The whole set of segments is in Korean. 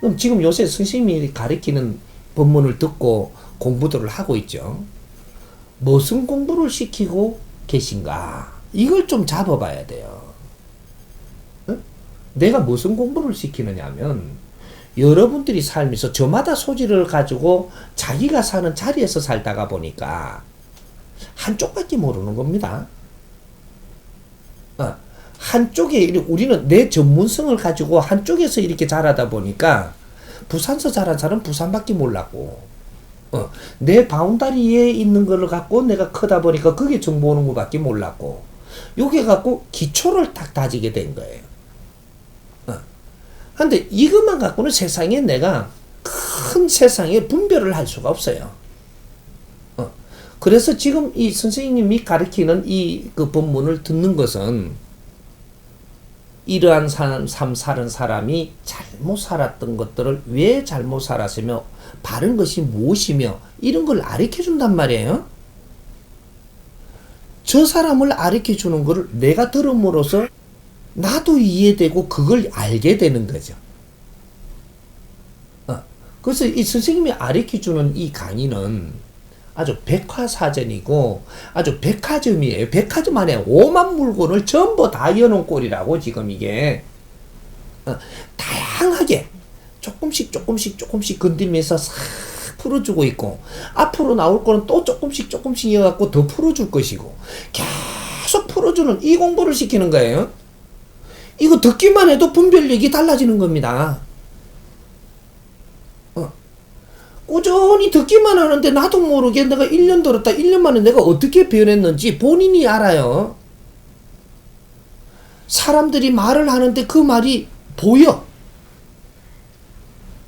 그럼 지금 요새 선생님이 가르치는 법문을 듣고 공부들을 하고 있죠. 무슨 공부를 시키고 계신가? 이걸 좀 잡아봐야 돼요. 응? 내가 무슨 공부를 시키느냐면 여러분들이 살면서 저마다 소질을 가지고 자기가 사는 자리에서 살다가 보니까 한쪽밖에 모르는 겁니다. 어, 한쪽에 우리는 내 전문성을 가지고 한쪽에서 이렇게 자라다 보니까 부산서 자란 사람은 부산밖에 몰랐고 어, 내 바운다리에 있는 거를 갖고 내가 크다 보니까 그게 정보 오는 것밖에 몰랐고 요게 갖고 기초를 딱 다지게 된 거예요. 어. 근데 이것만 갖고는 세상에 내가 큰 세상에 분별을 할 수가 없어요. 어. 그래서 지금 이 선생님이 가르치는 이 그 본문을 듣는 것은 이러한 삶, 삶 사는 사람이 잘못 살았던 것들을 왜 잘못 살았으며 바른 것이 무엇이며 이런 걸 가르쳐 준단 말이에요. 저 사람을 가르쳐 주는 것을 내가 들음으로써 나도 이해되고 그걸 알게 되는 거죠. 어, 그래서 이 선생님이 가르쳐 주는 이 강의는 아주 백화사전이고 아주 백화점이에요. 백화점 안에 오만 물건을 전부 다 여놓은 꼴이라고 지금 이게 어, 다양하게 조금씩 조금씩 조금씩 건들면서 싹 풀어주고 있고 앞으로 나올 거는 또 조금씩 조금씩 이어갖고 더 풀어줄 것이고 계속 풀어주는 이 공부를 시키는 거예요. 이거 듣기만 해도 분별력이 달라지는 겁니다. 어. 꾸준히 듣기만 하는데 나도 모르게 내가 1년 들었다 1년 만에 내가 어떻게 변했는지 본인이 알아요. 사람들이 말을 하는데 그 말이 보여.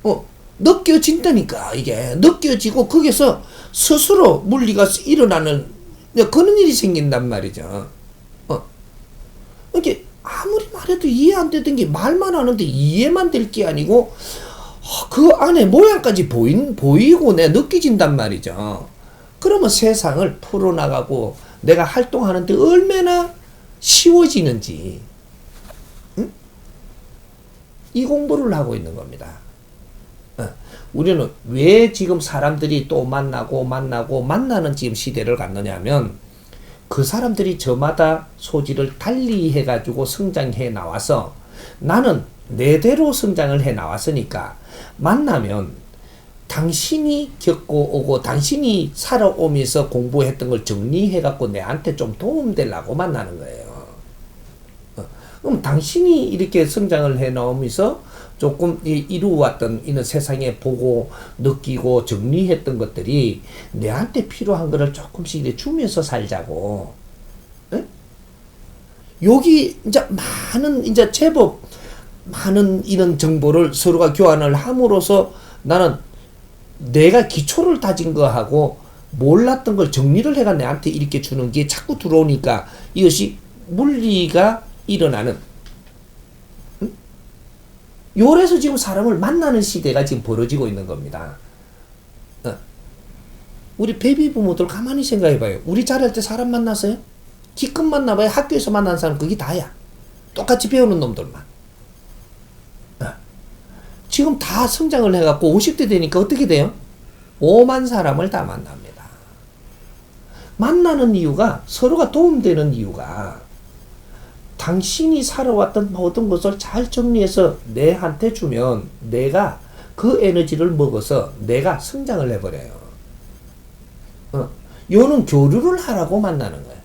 어, 느껴진다니까, 이게. 느껴지고, 거기서 스스로 물리가 일어나는, 그런 일이 생긴단 말이죠. 어. 이게, 아무리 말해도 이해 안 되던 게 말만 하는데 이해만 될 게 아니고, 어, 그 안에 모양까지 보인, 보이고 내 느껴진단 말이죠. 그러면 세상을 풀어나가고 내가 활동하는데 얼마나 쉬워지는지, 응? 이 공부를 하고 있는 겁니다. 어, 우리는 왜 지금 사람들이 또 만나고 만나고 만나는 지금 시대를 갔느냐면 그 사람들이 저마다 소질을 달리 해가지고 성장해 나와서 나는 내대로 성장을 해 나왔으니까 만나면 당신이 겪고 오고 당신이 살아오면서 공부했던 걸 정리해갖고 내한테 좀 도움되려고 만나는 거예요. 어, 그럼 당신이 이렇게 성장을 해 나오면서 조금 이- 이루어왔던 이런 세상에 보고 느끼고 정리했던 것들이 내한테 필요한 거를 조금씩 이렇게 주면서 살자고. 응? 여기 이제 많은 이제 제법 많은 이런 정보를 서로가 교환을 함으로써 나는 내가 기초를 다진 거하고 몰랐던 걸 정리를 해가 내한테 이렇게 주는 게 자꾸 들어오니까 이것이 물리가 일어나는 응? 요래서 지금 사람을 만나는 시대가 지금 벌어지고 있는 겁니다. 어. 우리 베비 부모들 가만히 생각해봐요. 우리 자랄 때 사람 만났어요? 기껏 만나봐야 학교에서 만난 사람 그게 다야. 똑같이 배우는 놈들만. 어. 지금 다 성장을 해갖고 50대 되니까 어떻게 돼요? 5만 사람을 다 만납니다. 만나는 이유가 서로가 도움되는 이유가 당신이 살아왔던 모든 것을 잘 정리해서 내한테 주면 내가 그 에너지를 먹어서 내가 성장을 해버려요. 어. 요는 교류를 하라고 만나는 거예요.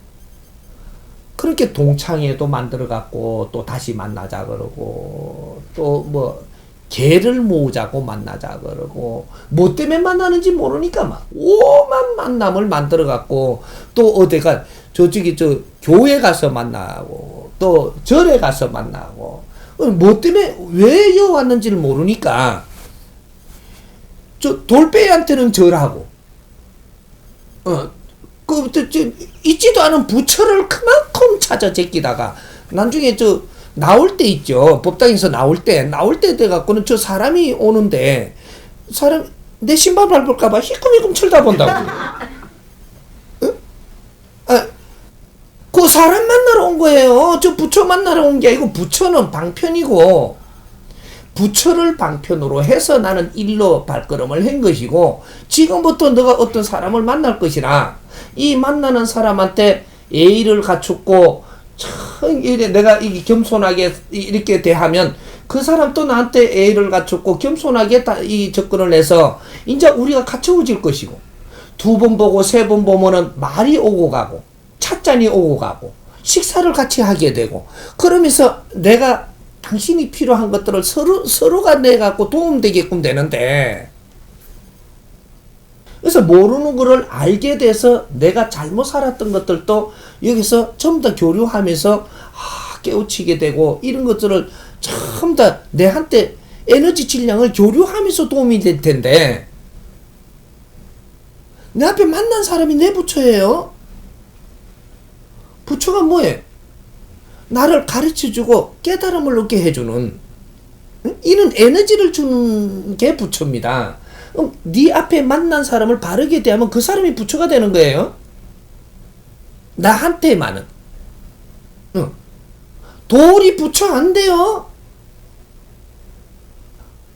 그렇게 동창회도 만들어 갖고 또 다시 만나자 그러고 또 뭐 개를 모으자고 만나자 그러고 뭐 때문에 만나는지 모르니까 막 오만 만남을 만들어 갖고 또 어디가 저쪽이 저 교회 가서 만나고 또 절에 가서 만나고. 어, 뭐 때문에 왜 여왔는지를 모르니까 저 돌배한테는 절하고. 어, 그, 저, 저, 있지도 않은 부처를 그만큼 찾아 제끼다가, 나중에 저, 나올 때 있죠. 법당에서 나올 때, 나올 때 돼갖고는 저 사람이 오는데, 사람, 내 신발 밟을까봐 희끔희끔 쳐다본다고. 응? 아, 그 사람 만나러 온 거예요. 저 부처 만나러 온 게 아니고, 부처는 방편이고, 부처를 방편으로 해서 나는 일로 발걸음을 한 것이고 지금부터 너가 어떤 사람을 만날 것이라 이 만나는 사람한테 예의를 갖췄고 참 이래 내가 이 겸손하게 이렇게 대하면 그 사람도 나한테 예의를 갖췄고 겸손하게 다이 접근을 해서 이제 우리가 갖춰질 것이고 두 번 보고 세 번 보면은 말이 오고 가고 찻잔이 오고 가고 식사를 같이 하게 되고 그러면서 내가 당신이 필요한 것들을 서로 서로가 내 갖고 도움되게끔 되는데 그래서 모르는 거를 알게 돼서 내가 잘못 살았던 것들도 여기서 전부 다 교류하면서 아, 깨우치게 되고 이런 것들을 전부 다 내한테 에너지 질량을 교류하면서 도움이 될 텐데 내 앞에 만난 사람이 내 부처예요. 부처가 뭐예요? 나를 가르쳐주고 깨달음을 얻게 해주는 응? 이런 에너지를 주는 게 부처입니다. 네 앞에 만난 사람을 바르게 대하면 그 사람이 부처가 되는 거예요. 나한테만은. 응. 돌이 부처 안 돼요.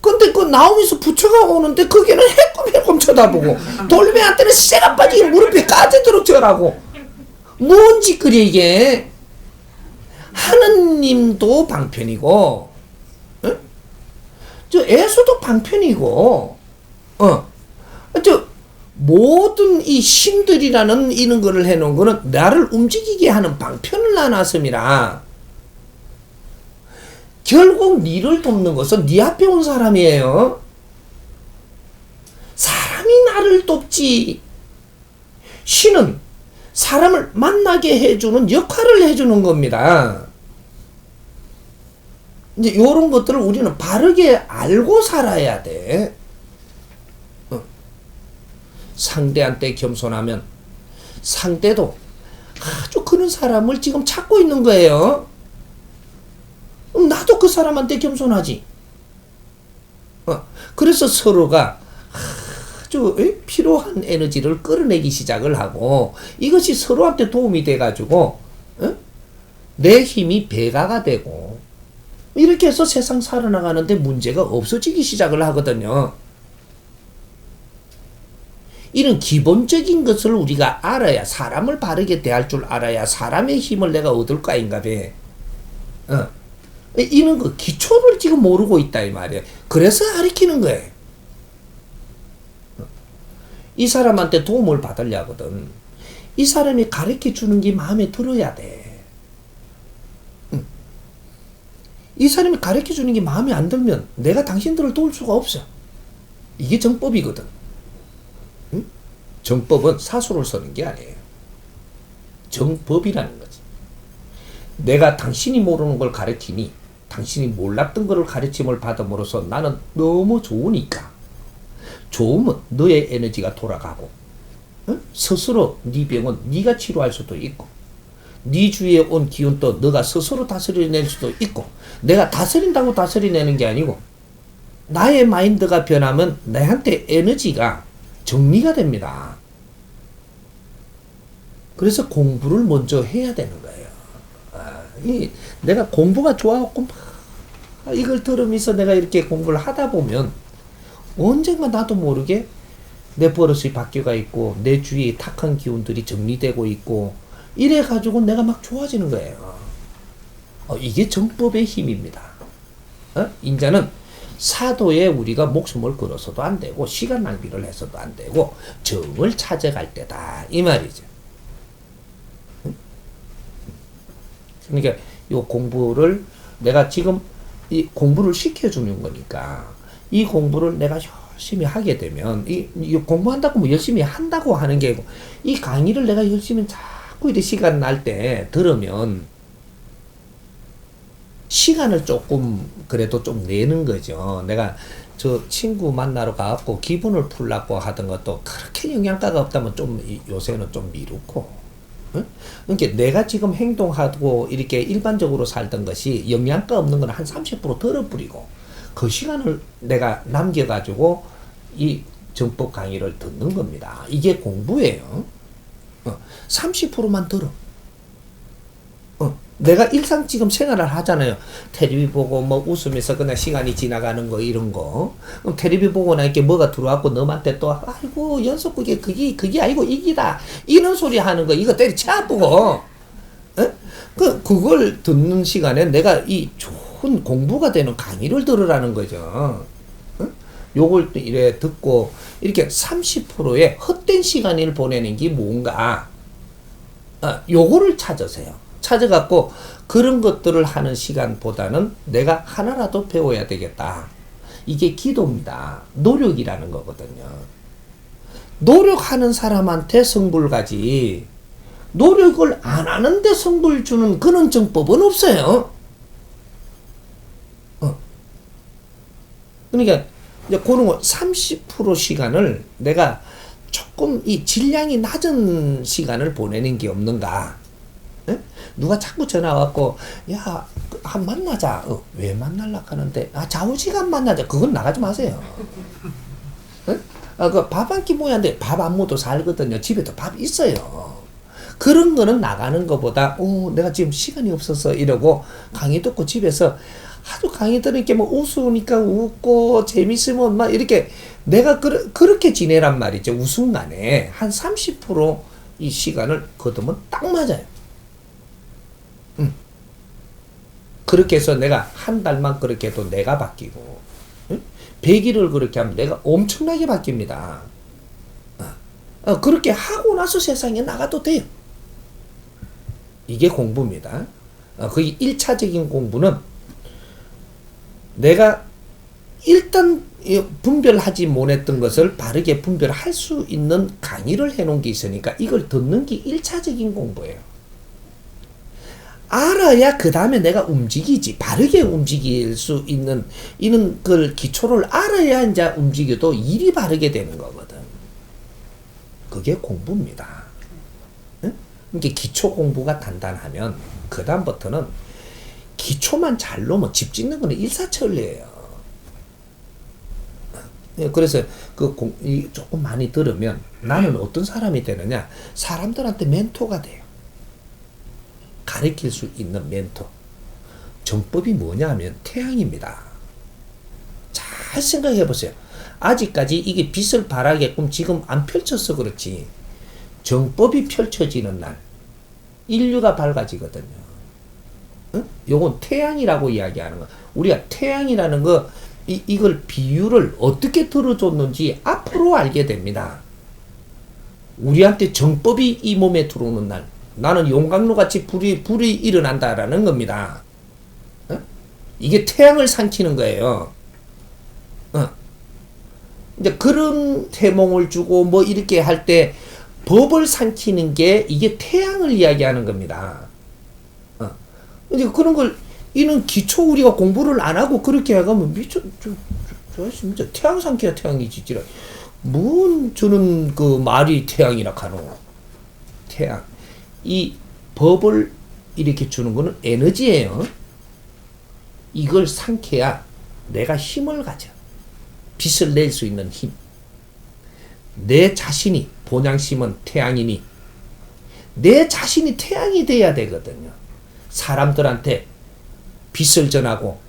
근데 그 나오면서 부처가 오는데 거기는 해꿈해꿈 쳐다보고 돌멩이한테는 새가 빠지게 무릎에 까지도록 절하고 뭔 짓거리 이게 하느님도 방편이고 응? 저 애수도 방편이고 어. 저 모든 이 신들이라는 이런 거를 해놓은 거는 나를 움직이게 하는 방편을 나눴음이라 결국 니를 돕는 것은 네 앞에 온 사람이에요. 사람이 나를 돕지. 신은 사람을 만나게 해주는 역할을 해주는 겁니다. 이제 이런 것들을 우리는 바르게 알고 살아야 돼. 어. 상대한테 겸손하면 상대도 아주 그런 사람을 지금 찾고 있는 거예요. 나도 그 사람한테 겸손하지. 어. 그래서 서로가 아주 에? 필요한 에너지를 끌어내기 시작을 하고 이것이 서로한테 도움이 돼가지고 어? 내 힘이 배가가 되고 이렇게 해서 세상 살아나가는데 문제가 없어지기 시작을 하거든요. 이런 기본적인 것을 우리가 알아야 사람을 바르게 대할 줄 알아야 사람의 힘을 내가 얻을 거 아닌가 배. 어. 이런 거 기초를 지금 모르고 있다 이 말이에요. 그래서 가르치는 거예요. 이 사람한테 도움을 받으려거든. 이 사람이 가르쳐 주는 게 마음에 들어야 돼. 응. 이 사람이 가르쳐 주는 게 마음에 안 들면 내가 당신들을 도울 수가 없어. 이게 정법이거든. 응? 정법은 사수를 서는 게 아니에요. 정법이라는 거지. 내가 당신이 모르는 걸 가르치니 당신이 몰랐던 것을 가르침을 받음으로써 나는 너무 좋으니까 좋으면 너의 에너지가 돌아가고 응? 스스로 네 병은 네가 치료할 수도 있고 네 주위에 온 기운도 너가 스스로 다스려낼 수도 있고 내가 다스린다고 다스려내는 게 아니고 나의 마인드가 변하면 나한테 에너지가 정리가 됩니다. 그래서 공부를 먼저 해야 되는 거예요. 아, 이 내가 공부가 좋아갖고 막 이걸 들으면서 내가 이렇게 공부를 하다 보면 언젠가 나도 모르게 내 버릇이 바뀌어가 있고 내 주위에 탁한 기운들이 정리되고 있고 이래 가지고 내가 막 좋아지는 거예요. 어, 이게 정법의 힘입니다. 어? 인자는 사도에 우리가 목숨을 걸어서도 안 되고 시간 낭비를 해서도 안 되고 정을 찾아갈 때다 이 말이죠. 그러니까 이 공부를 내가 지금 이 공부를 시켜주는 거니까 이 공부를 내가 열심히 하게 되면 이, 이 공부한다고 뭐 열심히 한다고 하는 게 이 강의를 내가 열심히 자꾸 이렇게 시간 날 때 들으면 시간을 조금 그래도 좀 내는 거죠. 내가 저 친구 만나러 가고 기분을 풀라고 하던 것도 그렇게 영양가가 없다면 좀 요새는 좀 미루고 응? 그러니까 내가 지금 행동하고 이렇게 일반적으로 살던 것이 영양가 없는 건 한 30% 덜어버리고 그 시간을 내가 남겨가지고 이 정법 강의를 듣는 겁니다. 이게 공부예요. 어, 30%만 들어. 어, 내가 일상 지금 생활을 하잖아요. 텔레비 보고 뭐 웃으면서 그냥 시간이 지나가는 거 이런 거. 그럼 텔레비 보고 나니까 뭐가 들어왔고 너한테 또 아이고 연속 그게 그게 그게 아니고 이기다 이런 소리 하는 거 이거 때려 아프고. 에? 그 그걸 듣는 시간에 내가 이 좋은 공부가 되는 강의를 들으라는 거죠. 응? 요걸 또 이래 듣고 이렇게 30%의 헛된 시간을 보내는 게 뭔가 아, 요거를 찾으세요. 찾아갖고 그런 것들을 하는 시간보다는 내가 하나라도 배워야 되겠다. 이게 기도입니다. 노력이라는 거거든요. 노력하는 사람한테 성불 가지. 노력을 안 하는데 성불 주는 그런 정법은 없어요. 어. 그러니까 이제 그런 거30% 시간을 내가 조금 이 질량이 낮은 시간을 보내는 게 없는가? 예? 누가 자꾸 전화 왔고 야, 그, 한 만나자. 어, 왜 만날라 하는데 아, 좌우시간 만나자. 그건 나가지 마세요. 예? 아, 그 밥 한 끼 모양인데 밥 안 먹어도 살거든요. 집에도 밥 있어요. 그런 거는 나가는 것보다, 어, 내가 지금 시간이 없어서 이러고 강의 듣고 집에서 하도 강의 들으니까 뭐 웃으니까 웃고 재밌으면 막 이렇게 내가 그, 그렇게 지내란 말이죠. 웃음간에 한 30%이 시간을 거두면 딱 맞아요. 음. 그렇게 해서 내가 한 달만 그렇게 해도 내가 바뀌고, 응? 100일을 그렇게 하면 내가 엄청나게 바뀝니다. 어. 어, 그렇게 하고 나서 세상에 나가도 돼요. 이게 공부입니다. 어, 그 1차적인 공부는 내가 일단 이 분별하지 못했던 것을 바르게 분별할 수 있는 강의를 해놓은 게 있으니까 이걸 듣는 게 1차적인 공부예요. 알아야 그 다음에 내가 움직이지 바르게 움직일 수 있는 이런 걸 기초를 알아야 이제 움직여도 일이 바르게 되는 거거든. 그게 공부입니다. 응? 이게 기초 공부가 단단하면 그 다음부터는 기초만 잘 놓으면 집 짓는 거는 일사천리예요. 예, 그래서 그 공, 이 조금 많이 들으면 나는 어떤 사람이 되느냐? 사람들한테 멘토가 돼요. 가르칠 수 있는 멘토. 정법이 뭐냐 하면 태양입니다. 잘 생각해 보세요. 아직까지 이게 빛을 발하게끔 지금 안 펼쳐서 그렇지. 정법이 펼쳐지는 날, 인류가 밝아지거든요. 응? 요건 태양이라고 이야기하는 거. 우리가 태양이라는 거, 이, 이걸 비유를 어떻게 들어줬는지 앞으로 알게 됩니다. 우리한테 정법이 이 몸에 들어오는 날, 나는 용광로 같이 불이, 불이 일어난다라는 겁니다. 어? 이게 태양을 삼키는 거예요. 어. 이제 그런 태몽을 주고 뭐 이렇게 할 때 법을 삼키는 게 이게 태양을 이야기하는 겁니다. 어. 이제 그런 걸 이는 기초 우리가 공부를 안 하고 그렇게 해가면 미쳐 저, 저, 저 진짜 태양 삼키야 태양이지 지라 뭔 저는 그 말이 태양이라 카노 태양 이 법을 이렇게 주는 거는 에너지예요. 이걸 삼켜야 내가 힘을 가져. 빛을 낼 수 있는 힘. 내 자신이 본향심은 태양이니 내 자신이 태양이 돼야 되거든요. 사람들한테 빛을 전하고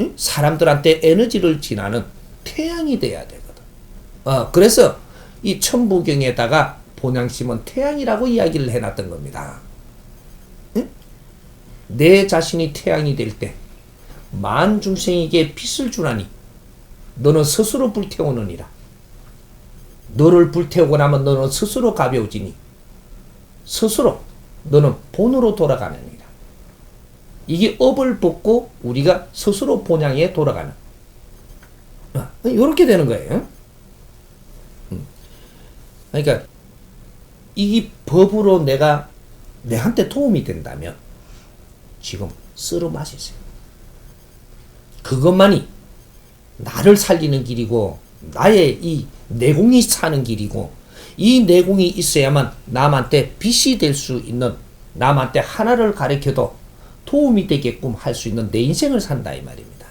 응? 사람들한테 에너지를 지나는 태양이 돼야 되거든. 어, 그래서 이 천부경에다가 본향심은 태양이라고 이야기를 해놨던 겁니다. 응? 내 자신이 태양이 될 때 만 중생에게 빛을 주나니 너는 스스로 불태우느니라. 너를 불태우고 나면 너는 스스로 가벼워지니 스스로 너는 본으로 돌아가느니라. 이게 업을 벗고 우리가 스스로 본향에 돌아가는 이렇게 되는 거예요. 음. 그러니까 이 법으로 내가 내한테 도움이 된다면 지금 쓸어 마시세요. 그것만이 나를 살리는 길이고 나의 이 내공이 사는 길이고 이 내공이 있어야만 남한테 빛이 될 수 있는 남한테 하나를 가르쳐도 도움이 되게끔 할 수 있는 내 인생을 산다 이 말입니다.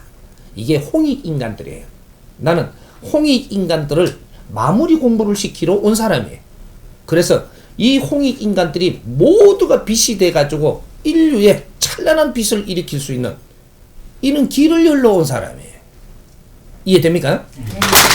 이게 홍익 인간들이에요. 나는 홍익 인간들을 마무리 공부를 시키러 온 사람이에요. 그래서 이 홍익 인간들이 모두가 빛이 돼 가지고 인류의 찬란한 빛을 일으킬 수 있는 이런 길을 열러 온 사람이에요. 이해됩니까? 네.